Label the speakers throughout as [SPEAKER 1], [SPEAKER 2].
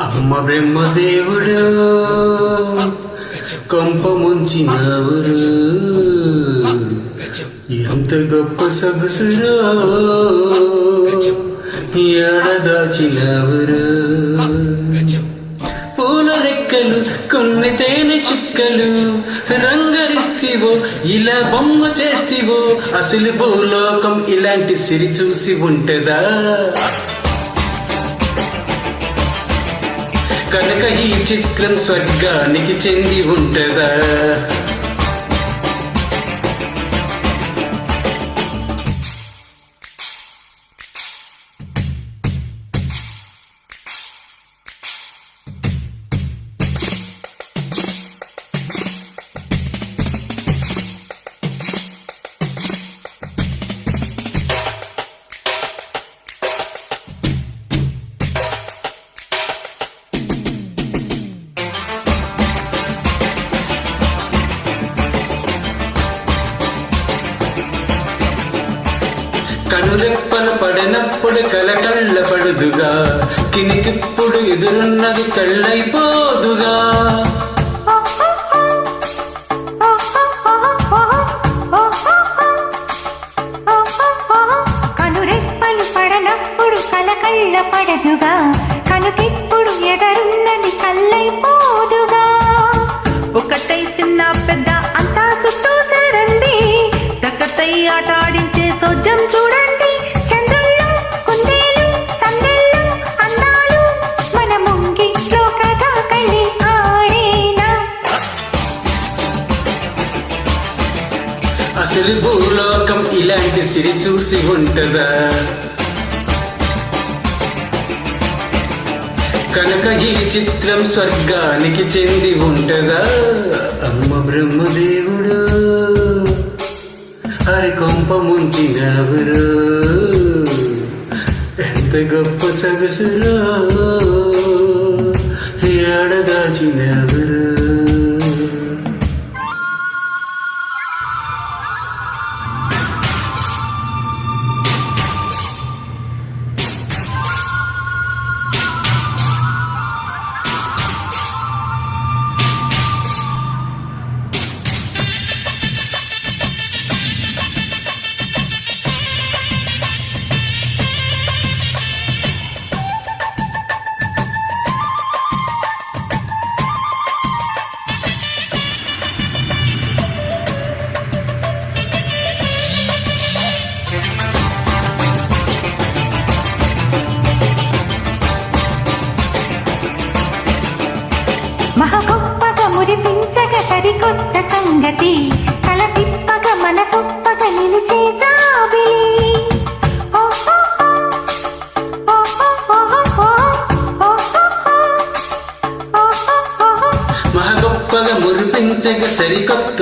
[SPEAKER 1] అమ్మ బ్రహ్మదేవుడు కొంప ముంచినవరు. ఎంత గొప్ప సొగసురో ఏడదాచినవరు పూల కొన్ని తేనె చుక్కలు. రంగరిస్తివో ఇలా బొమ్మ చేస్తివో. అసలు భూలోకం ఇలాంటి సిరి చూసి ఉంటదా? కనుక ఈ చిత్రం స్వర్గానికి చెంది ఉంటదా? కనురెప్పలు పడినప్పుడు కలకళ్ళ పడుదుగా కినికిప్పుడు ఎదురున్నది కళ్ళైపోదుగా.
[SPEAKER 2] కనురెప్పలు పడనప్పుడు కలకళ్ళ పడదుగా కనుకిప్పుడు ఎదరున్నది కల్లైపోదుగా ఒకటై చిన్న పెద్ద
[SPEAKER 1] అసలు భూలోకం ఇలాంటి సిరి చూసి ఉంటదా? కనుక ఈ చిత్రం స్వర్గానికి చెంది ఉంటదా? అమ్మ బ్రహ్మదేవుడు హరి కొంప ముంచినవరు ఎంత గొప్ప సగసులో ఏడదాచినవరు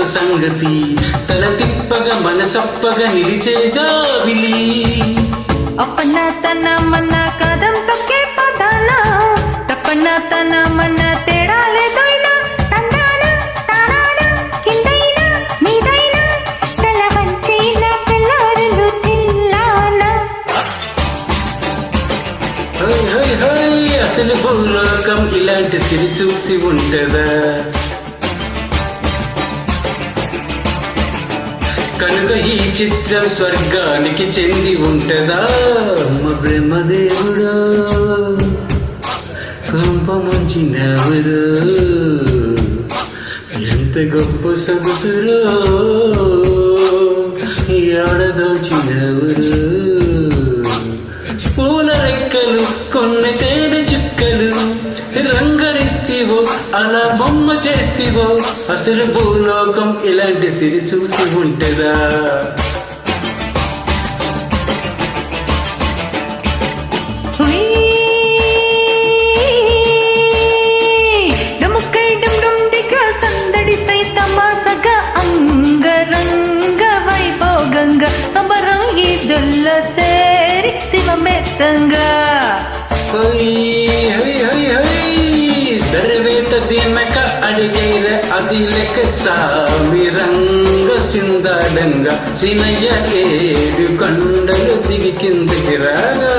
[SPEAKER 2] సరికొత్త సంగతి. తల తిప్పగా మనసొప్పగా నిలిచే
[SPEAKER 1] జావిలి
[SPEAKER 2] అప్పన్న తన మన కదం తొక్కే పదాన. తప్పన్న తన మన తేడాలే దొయ్న తందాన తానాన కిందైన మీదైన. తల వంచైన పిల్లారులు తిల్లాన
[SPEAKER 1] హోయ్ హోయ్ హోయ్ అసలు భూలోకం ఇలాంటి సిరి చూసి ఉంటదా? కనుక ఈ చిత్రం స్వర్గానికి చెంది ఉంటదా? అమ్మ బ్రహ్మదేవుడు. కొంప ఎంత గొప్ప సొగసులో ఆడదోచినవరు పూల రెక్కలు కొన్ని తేనె చుక్కలు రంగరిస్తివో అలా బొమ్మ చేస్తివో అసలు భూలోకం ఇలాంటి సిరి చూసి ఉంటదా?
[SPEAKER 2] హుయ్
[SPEAKER 1] దరవేత దినక అడిగైర అది రంగ సిందాడంగా సినయ్య ఏడు కొండలు దిగి కిందికి రాగా